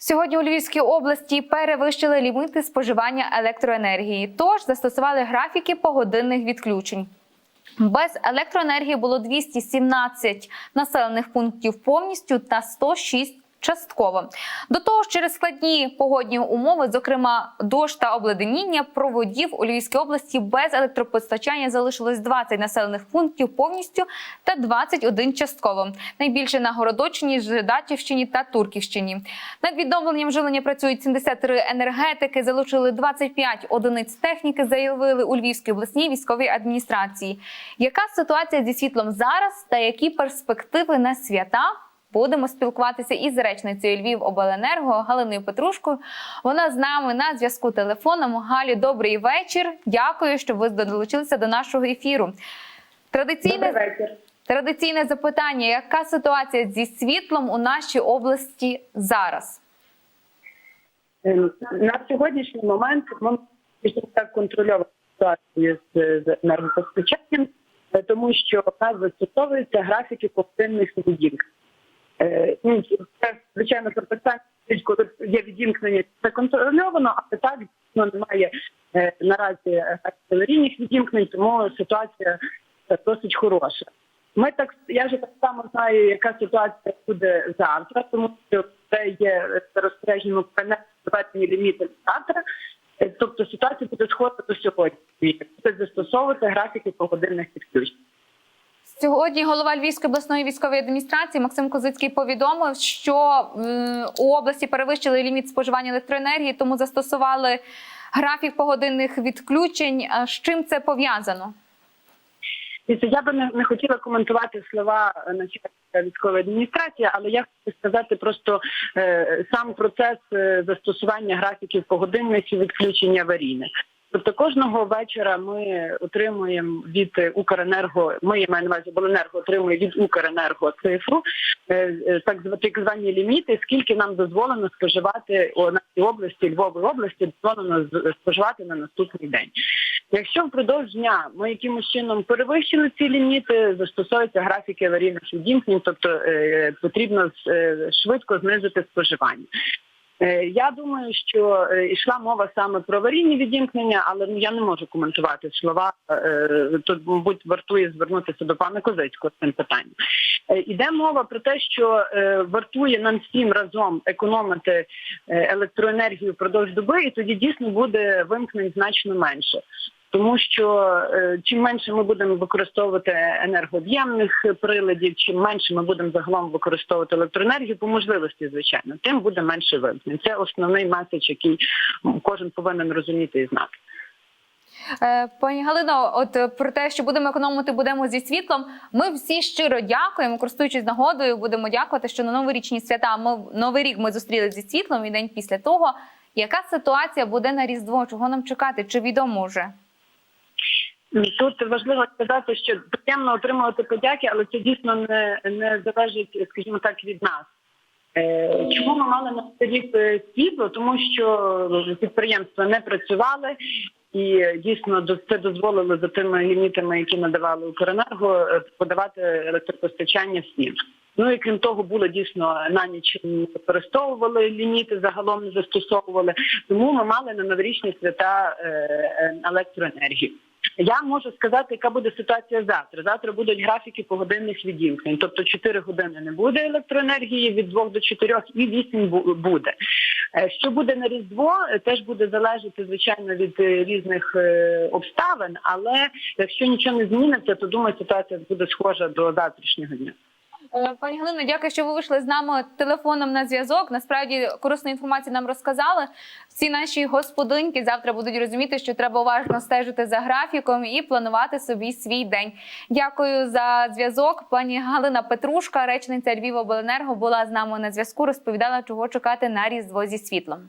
Сьогодні у Львівській області перевищили ліміти споживання електроенергії, тож застосували графіки погодинних відключень. Без електроенергії було 217 населених пунктів повністю та 106 частково. До того ж, через складні погодні умови, зокрема дощ та обледеніння, проводів у Львівській області без електропостачання залишилось 20 населених пунктів повністю та 21 частково. Найбільше на Городочині, Жидачівщині та Турківщині. Над відновленням живлення працюють 73 енергетики, залучили 25 одиниць техніки, заявили у Львівській обласній військовій адміністрації. Яка ситуація зі світлом зараз та які перспективи на свята? Будемо спілкуватися із речницею Львів Обленерго Галиною Петрушкою. Вона з нами на зв'язку телефоном. Галі, добрий вечір. Дякую, що ви долучилися до нашого ефіру. Традиційне вечір. традиційне запитання: яка ситуація зі світлом у нашій області зараз? Ем, На сьогоднішній момент ми так контрольовано ситуацію з енергопостачанням, е, тому що в нас застосовуються графіки повтинних відімкнень. Е, ну, Це звичайно запитання, є відімкнення, це контрольовано, але так дійсно немає е, наразі аварійних відімкнень, тому ситуація е, досить хороша. Ми так я вже так само знаю, яка ситуація буде завтра, тому що це є розпорядженням проведені ліміти завтра. Тобто ситуація буде схожа до сьогодні. Буде застосовувати графіки погодинних відключень. Сьогодні голова Львівської обласної військової адміністрації Максим Козицький повідомив, що у області перевищили ліміт споживання електроенергії, тому застосували графік погодинних відключень. З чим це пов'язано? Я би не, хотіла коментувати слова е, начальника військової адміністрації, але я хочу сказати просто е, сам процес е, застосування графіків погодинних і відключення аварійних. Тобто кожного вечора ми отримуємо від Укренерго, ми я маю на увазі обленерго отримує від Укренерго цифру, е, е, так зва- так звані ліміти, скільки нам дозволено споживати у нашій області, Львової області, дозволено споживати на наступний день. Якщо впродовж дня ми якимось чином перевищили ці ліміти, застосовуються графіки аварійних відімкнень, тобто е, потрібно швидко знизити споживання. Е, Я думаю, що е, йшла мова саме про аварійні відімкнення, але ну я не можу коментувати слова. е, Тут, мабуть, вартує звернутися до пана Козицького з цим питанням. Іде мова про те, що вартує нам всім разом економити електроенергію впродовж доби, і тоді дійсно буде вимкнень значно менше. Тому що е, чим менше ми будемо використовувати енергооб'ємних приладів, чим менше ми будемо загалом використовувати електроенергію по можливості, звичайно, тим буде менше вимкнень. Це основний меседж, який кожен повинен розуміти і знати. Е, Пані Галино, от е, про те, що будемо економити, будемо зі світлом. Ми всі щиро дякуємо, користуючись нагодою, будемо дякувати, що на новорічні свята ми новий рік ми зустріли зі світлом і день після того. Яка ситуація буде на різдво? Чого нам чекати? Чи відомо вже? Тут важливо сказати, що приємно отримувати подяки, але це дійсно не, не залежить, скажімо так, від нас. Е, Чому ми мали на рік е, світло? Тому що підприємства не працювали і дійсно це дозволило за тими лімітами, які надавали Укренерго, е, подавати електропостачання всім. Ну і крім того, було дійсно на ніч використовували ліміти, загалом не застосовували. Тому ми мали на новорічні свята електроенергію. Я можу сказати, яка буде ситуація завтра. Завтра будуть графіки погодинних відімкнень. Тобто 4 години не буде електроенергії від 2 до 4 і 8 бу- буде. Е, Що буде на Різдво, е, теж буде залежати, звичайно, від е, різних обставин. Але якщо нічого не зміниться, то думаю, ситуація буде схожа до завтрашнього дня. Е, Пані Галино, дякую, що ви вийшли з нами телефоном на зв'язок. Насправді корисну інформацію нам розказали. Всі наші господинки завтра будуть розуміти, що треба уважно стежити за графіком і планувати собі свій день. Дякую за зв'язок. Пані Галина Петрушка, речниця Львівобленерго, була з нами на зв'язку. Розповідала, чого чекати на різдво зі світлом.